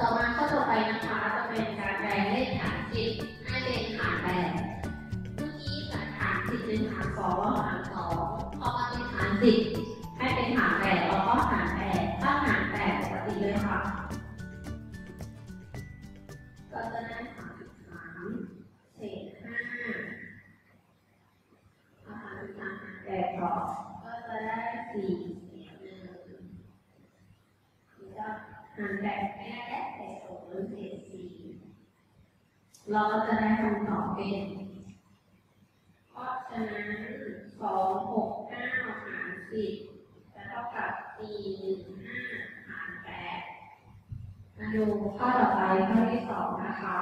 ต่อมาข้อต่อไปนะคะจะเป็นการแปลงเลขฐานสิบให้เป็นฐานแปดเมื่อกี้ฐานสิบเป็นฐานสองแล้วฐานสองพอมาเป็นฐานสิบให้เป็นฐานแปดแล้วก็ฐานแปดถ้าฐานแปดปกติเลยค่ะก็จะได้ฐานสามเศษห้าเอาฐานสามหารแปดต่อก็จะได้สี่เศษหนึ่งก็ หารแปดไม่ได้แล้วเศษหกหรือเศษสี่เราก็จะได้คำตอบเป็น เพราะฉะนั้นสองหกเก้าหารสิบจะเท่ากับสี่หนึ่งห้าหารแปดมาดูข้อต่อไปข้อที่สองนะคะ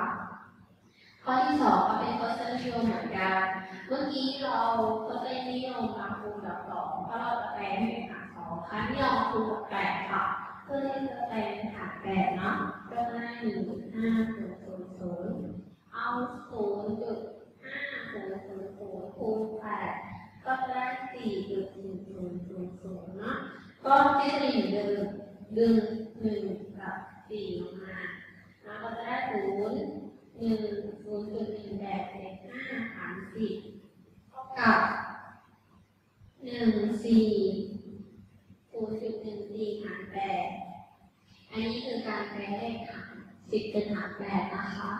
ข้อที่สองก็เป็นทศนิยมเหมือนกัน เมื่อกี้เราทศนิยมมาคูณกับสองเพราะเราจะแปลงเป็นหารสองครั้งที่เรามาคูณกับแปดค่ะ เพื่อที่จะแปลงเป็นแปดเนาะก็ได้หนึ่งห้าศูนย์ศูนย์ศูนย์เอาศูนย์จุดห้าศูนย์ศูนย์ศูนย์คูณแปดก็ได้สี่จุดหนึ่งศูนย์ศูนย์ศูนย์เนาะก็ที่จะอยู่เดิมดึงหนึ่งกับสี่ลงมาแล้วก็จะได้ศูนย์หนึ่งศูนย์จุดหนึ่งแปดเศษห้าหารสิบเท่ากับหนึ่งสี่ งสี่หารแปด อันนี้คือการแปลเลขหารสิบเป็นหารแปดนะคะ